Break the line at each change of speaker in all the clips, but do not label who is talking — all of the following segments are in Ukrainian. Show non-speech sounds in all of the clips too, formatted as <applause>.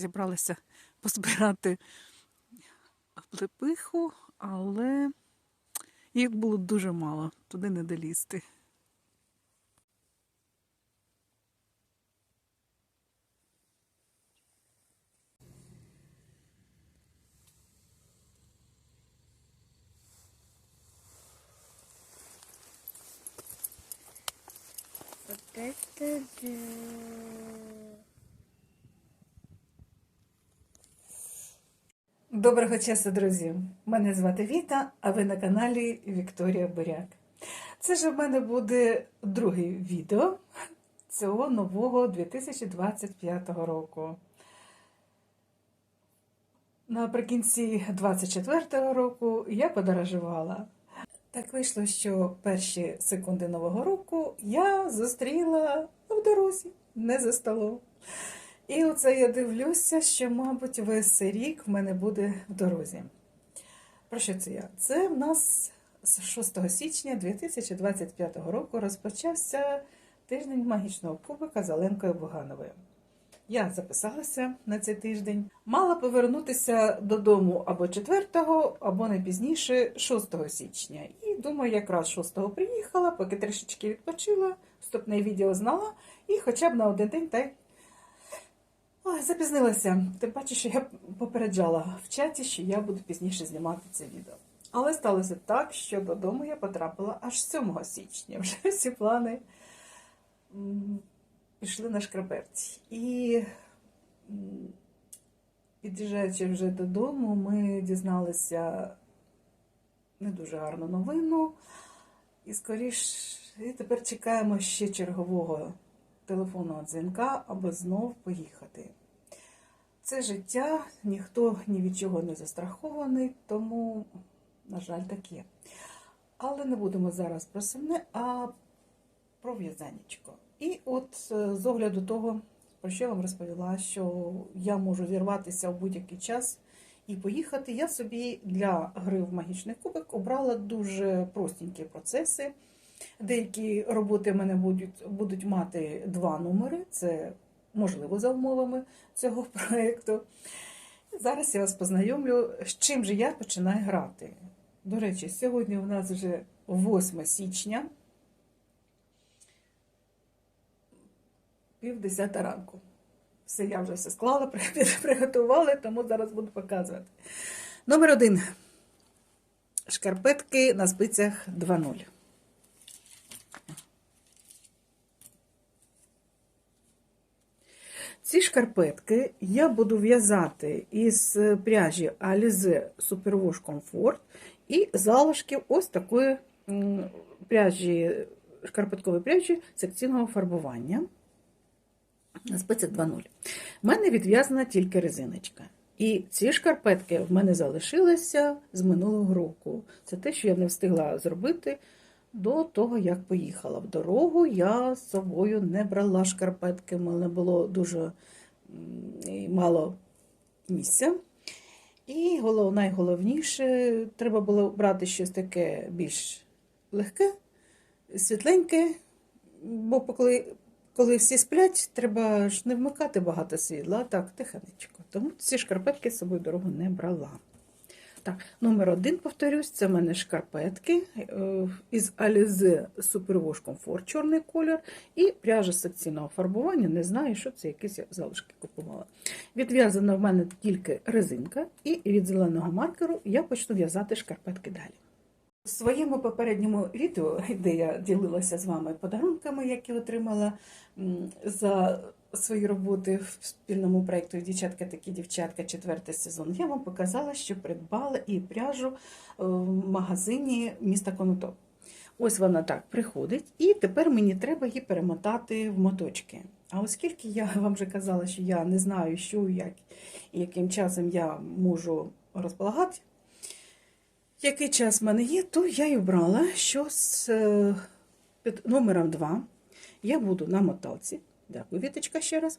зібралася позбирати облепиху, але їх було дуже мало, туди не долізти.
Вот это да.
Доброго часу, друзі! Мене звати Віта, а ви на каналі Вікторія Буряк. Це ж в мене буде друге відео цього нового 2025 року. Наприкінці 2024 року я подорожувала. Так вийшло, що перші секунди Нового року я зустріла в дорозі, не за столом. І оце я дивлюся, що, мабуть, весь рік в мене буде в дорозі. Про що це я? Це в нас з 6 січня 2025 року розпочався тиждень магічного кубика з Оленкою Бугановою. Я записалася на цей тиждень. Мала повернутися додому або 4, або не пізніше 6 січня. І думаю, якраз 6 приїхала, поки трішечки відпочила, вступне відео знала, і хоча б на один день так Ой, запізнилася. Тим паче, що я попереджала в чаті, що я буду пізніше знімати це відео. Але сталося так, що додому я потрапила аж 7 січня. Вже всі плани пішли на шкарпетці. І під'їжджаючи вже додому, ми дізналися не дуже гарну новину. І скоріш, і тепер чекаємо ще чергового телефонного дзвінка, аби знов поїхати. Це життя, ніхто ні від чого не застрахований, тому, на жаль, таке. Але не будемо зараз про сумне, а про в'язанечко. І от е, з огляду того, про що я вам розповіла, що я можу зірватися в будь-який час і поїхати, я собі для гри в магічний кубик обрала дуже простенькі процеси. Деякі роботи в мене будуть, будуть мати два номери, це можливо за умовами цього <laughs> проєкту. Зараз я вас познайомлю, з чим же я починаю грати. До речі, сьогодні у нас вже 8 січня, пів десята ранку. Все, я вже все склала, <laughs> приготувала, тому зараз буду показувати. Номер один. Шкарпетки на спицях 2.0. Ці шкарпетки я буду в'язати із пряжі Alize Superwash Comfort і залишків ось такої пряжі, шкарпеткової пряжі секційного фарбування. Спеція 2.0. У мене відв'язана тільки резиночка. І ці шкарпетки в мене залишилися з минулого року. Це те, що я не встигла зробити до того, як поїхала в дорогу, я з собою не брала шкарпетки, в мене було дуже мало місця. І голов, найголовніше, треба було брати щось таке більш легке, світленьке, бо коли, коли всі сплять, треба ж не вмикати багато світла, так, тихенечко. Тому ці шкарпетки з собою дорогу не брала. Так, номер один, повторюсь, це в мене шкарпетки е, із Alize Superwash Comfort чорний колір і пряжа секційного фарбування. Не знаю, що це якісь я залишки купувала. Відв'язана в мене тільки резинка, і від зеленого маркеру я почну в'язати шкарпетки далі. У своєму попередньому відео, де я ділилася з вами подарунками, які отримала за свої роботи в спільному проєкту Дівчатка такі дівчатка, четвертий сезон, я вам показала, що придбала і пряжу е, в магазині міста Конотоп. Ось вона так приходить, і тепер мені треба її перемотати в моточки. А оскільки я <laughs> вам вже казала, що я не знаю, що як і яким часом я можу розполагати, який час в мене є, то я й обрала, що з е, під номером 2 я буду на моталці. Дякую, Віточка, ще раз.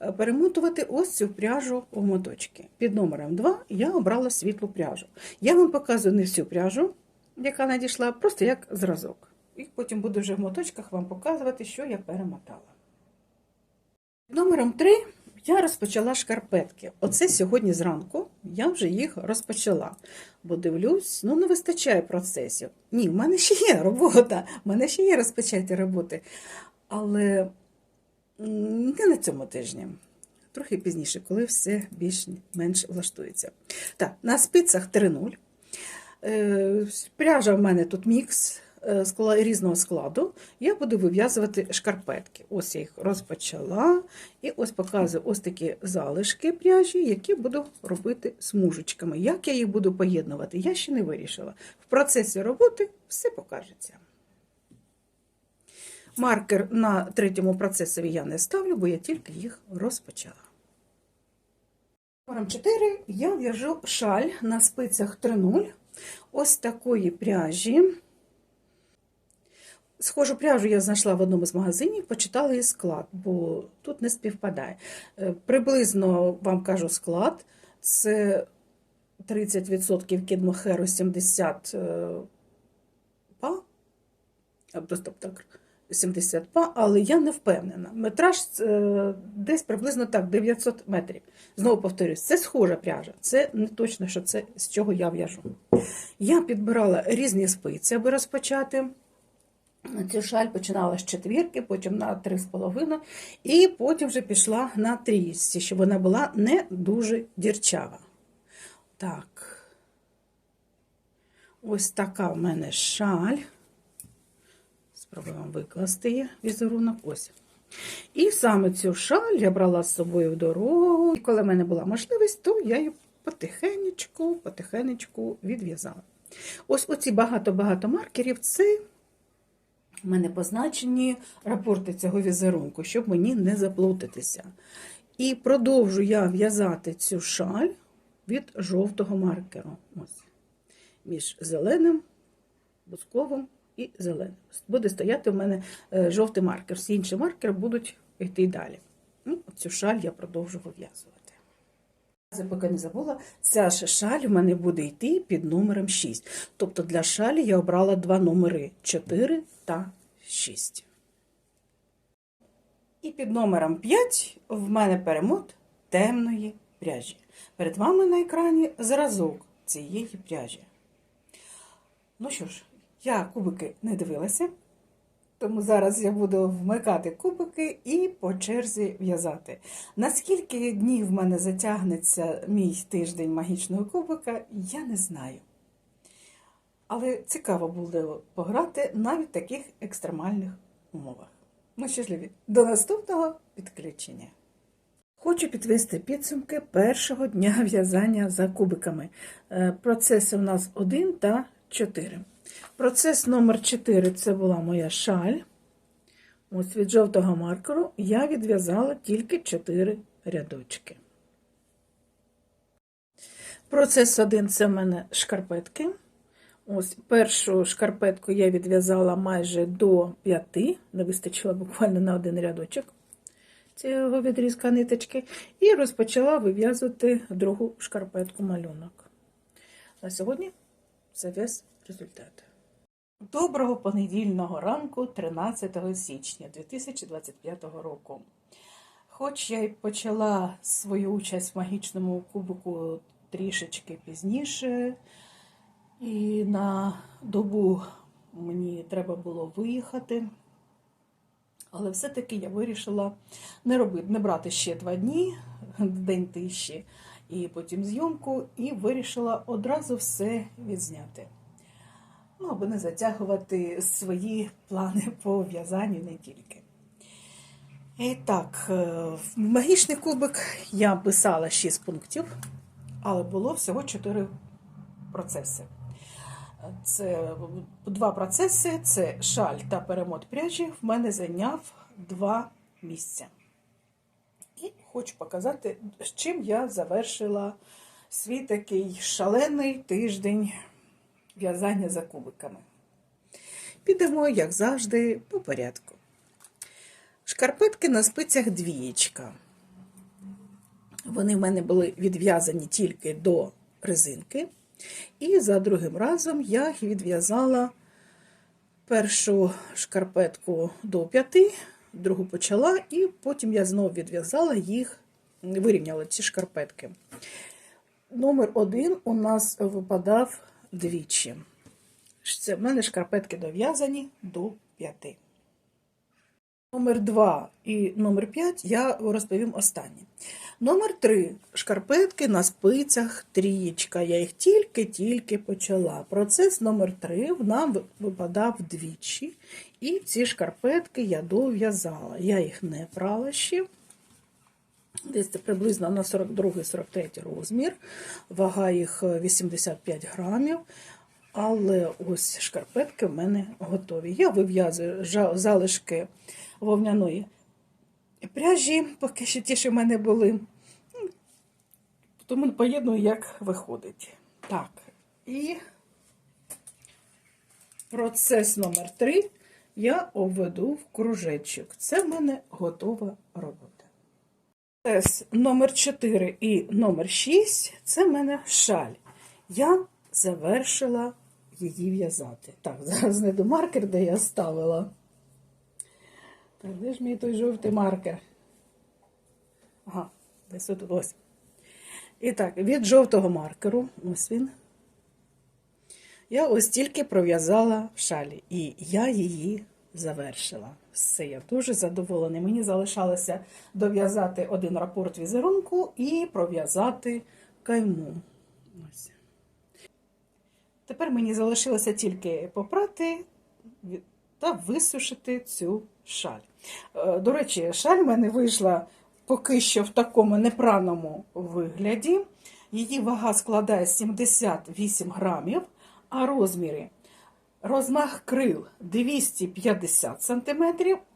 е, Перемотувати ось цю пряжу в моточки. Під номером 2 я обрала світлу пряжу. Я вам показую не всю пряжу, яка надійшла, просто як зразок. І потім буду вже в моточках вам показувати, що я перемотала. Під номером 3 Я розпочала шкарпетки. Оце сьогодні зранку я вже їх розпочала. Бо дивлюсь, ну не вистачає процесів. Ні, в мене ще є робота, в мене ще є розпочаті роботи. Але не на цьому тижні. Трохи пізніше, коли все більш-менш влаштується. Так, на спицях 3.0. Е, Пряжа в мене тут мікс е, різного складу. Я буду вив'язувати шкарпетки. Ось я їх розпочала. І ось показую ось такі залишки пряжі, які буду робити смужечками. Як я їх буду поєднувати, я ще не вирішила. В процесі роботи все покажеться. Маркер на третьому процесові я не ставлю, бо я тільки їх розпочала. Номером 4 я в'яжу шаль на спицях 3.0 ось такої пряжі. Схожу пряжу я знайшла в одному з магазинів, почитала її склад, бо тут не співпадає. Е, Приблизно вам кажу склад. Це 30% кідмохеру 70 е, па. Просто так, 70 па, але я не впевнена. Метраж е, десь приблизно так, 900 метрів. Знову повторюсь, це схожа пряжа. Це не точно, що це з чого я в'яжу. Я підбирала різні спиці, аби розпочати. Цю шаль починала з четвірки, потім на 3,5, і потім вже пішла на трійці, щоб вона була не дуже дірчава. Так. Ось така в мене шаль. Спробуємо викласти візерунок. Ось. І саме цю шаль я брала з собою в дорогу. І коли в мене була можливість, то я її потихенечку, потихенечку відв'язала. Ось оці багато-багато маркерів це у мене позначені рапорти цього візерунку, щоб мені не заплутатися. І продовжу я в'язати цю шаль від жовтого маркеру. Ось. Між зеленим, бусковим і зеленим. Буде стояти в мене е, жовтий маркер. Всі інші маркери будуть йти далі. Ну, цю шаль я продовжу вив'язувати. Я поки не забула, ця шаль в мене буде йти під номером 6. Тобто для шалі я обрала два номери 4 та 6. І під номером 5 в мене перемот темної пряжі. Перед вами на екрані зразок цієї пряжі. Ну що ж, я кубики не дивилася, тому зараз я буду вмикати кубики і по черзі в'язати. Наскільки днів в мене затягнеться мій тиждень магічного кубика, я не знаю. Але цікаво буде пограти навіть в таких екстремальних умовах. Ну що ж, любі, до наступного підключення. Хочу підвести підсумки першого дня в'язання за кубиками. Е, Процеси у нас 1 та 4. Процес номер 4 це була моя шаль. Ось від жовтого маркеру я відв'язала тільки 4 рядочки. Процес 1 це в мене шкарпетки. Ось першу шкарпетку я відв'язала майже до 5, не вистачило буквально на один рядочок цього відрізка ниточки, і розпочала вив'язувати другу шкарпетку малюнок. На сьогодні це весь результат. Доброго понедільного ранку, 13 січня 2025 року. Хоч я й почала свою участь в магічному кубику трішечки пізніше, і на добу мені треба було виїхати. Але все-таки я вирішила не робити, не брати ще два дні, день тиші, і потім зйомку, і вирішила одразу все відзняти. Ну, аби не затягувати свої плани по в'язанню не тільки. І так, е, в магічний кубик я писала 6 пунктів, але було всього 4 процеси. Це два процеси: це шаль та перемот пряжі. В мене зайняв два місця. Хочу показати, з чим я завершила свій такий шалений тиждень в'язання за кубиками. Підемо, як завжди, по порядку. Шкарпетки на спицях двієчка. Вони в мене були відв'язані тільки до резинки. І за другим разом я їх відв'язала першу шкарпетку до п'яти, другу почала, і потім я знову відв'язала їх вирівняли ці шкарпетки. Номер один у нас випадав двічі. Це в мене шкарпетки дов'язані до п'яти. Номер 2 і номер 5 я розповім останні. Номер 3 шкарпетки на спицях трієчка. Я їх тільки-тільки почала. Процес номер 3 нам випадав двічі. І ці шкарпетки я дов'язала. Я їх не прала ще. Десь це приблизно на 42-43 розмір. Вага їх е, 85 грамів. Але ось шкарпетки в мене готові. Я вив'язую залишки вовняної пряжі, поки що ті, що в мене були. Тому поєдную, як виходить. Так, і процес номер 3 я обведу в кружечок. Це в мене готова робота. Процес номер 4 і номер 6 це в мене шаль. Я завершила її в'язати. Так, <laughs> зараз знайду маркер, де я ставила. Так, де ж мій той жовтий маркер? Ага, десь тут ось. І так, від жовтого маркеру, ось він. Я ось тільки пров'язала в шалі, і я її завершила. Все, я дуже задоволена. Мені залишалося дов'язати один рапорт візерунку і пров'язати кайму. Тепер мені залишилося тільки попрати та висушити цю шаль. Е, До речі, шаль в мене вийшла поки що в такому непраному вигляді. Її вага складає 78 грамів, а розміри розмах крил 250 см,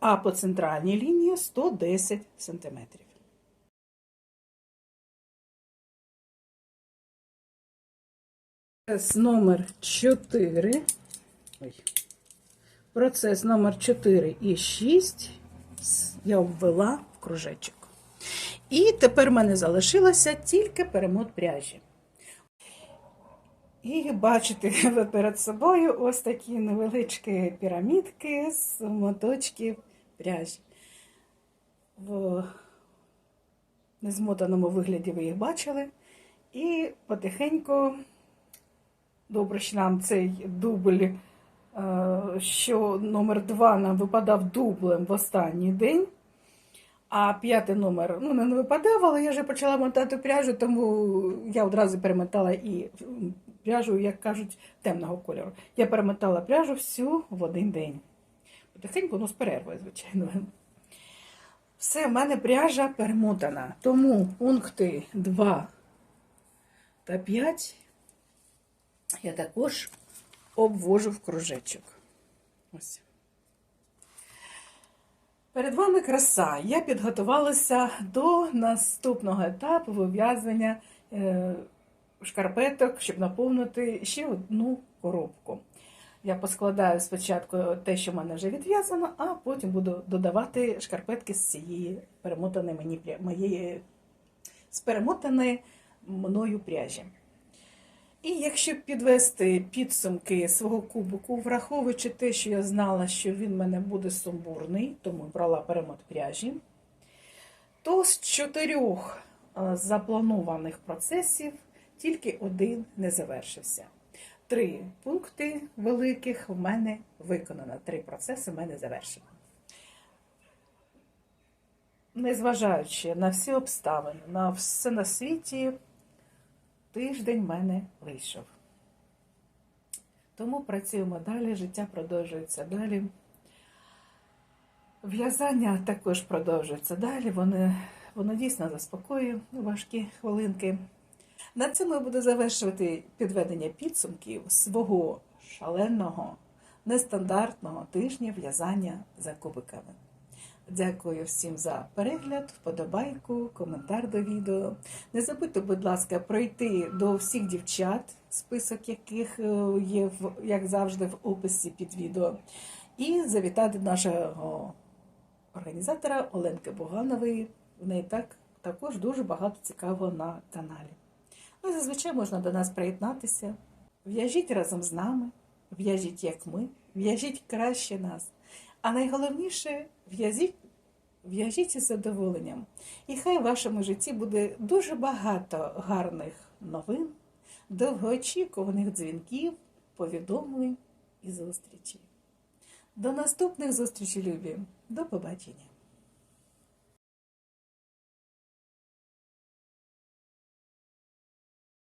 а по центральній лінії 110 см. Процес номер 4. Ой. Процес номер 4 і 6 я обвела в кружечок. І тепер в мене залишилося тільки перемот пряжі. І бачите ви перед собою ось такі невеличкі пірамідки з моточків пряжі. В незмотаному вигляді ви їх бачили. І потихеньку, добре, що нам цей дубль, е, що номер 2 нам випадав дублем в останній день. А п'ятий номер ну, не випадав, але я вже почала мотати пряжу, тому я одразу перемотала і пряжу, як кажуть, темного кольору. Я перемотала пряжу всю в один день. Потихеньку, ну, з перервою, звичайно. Все, в мене пряжа перемотана. Тому пункти 2 та 5 я також обвожу в кружечок. Ось. Перед вами краса. Я підготувалася до наступного етапу вив'язання е, шкарпеток, щоб наповнити ще одну коробку. Я поскладаю спочатку те, що в мене вже відв'язано, а потім буду додавати шкарпетки з цієї перемотаної мені моєї з перемотаної мною пряжі. І якщо підвести підсумки свого кубику, враховуючи те, що я знала, що він в мене буде сумбурний, тому брала перемот пряжі, то з чотирьох е, запланованих процесів тільки один не завершився. Три пункти великих в мене виконано, три процеси в мене завершено. Незважаючи на всі обставини, на все на світі, тиждень в мене вийшов. Тому працюємо далі, життя продовжується далі. В'язання також продовжується далі. Воно, воно дійсно заспокоює важкі хвилинки. На цьому я буду завершувати підведення підсумків свого шаленого, нестандартного тижня в'язання за кубиками. Дякую всім за перегляд, вподобайку, коментар до відео. Не забудьте, будь ласка, пройти до всіх дівчат, список яких е, є, як завжди, в описі під відео, і завітати нашого організатора Оленки Боганової. В неї так, також дуже багато цікавого на каналі. Ну, зазвичай можна до нас приєднатися. В'яжіть разом з нами, в'яжіть як ми, в'яжіть краще нас. А найголовніше в'яжіть, із задоволенням. І хай в вашому житті буде дуже багато гарних новин, довгоочікуваних дзвінків, повідомлень і зустрічей. До наступних зустрічей, любі. До побачення.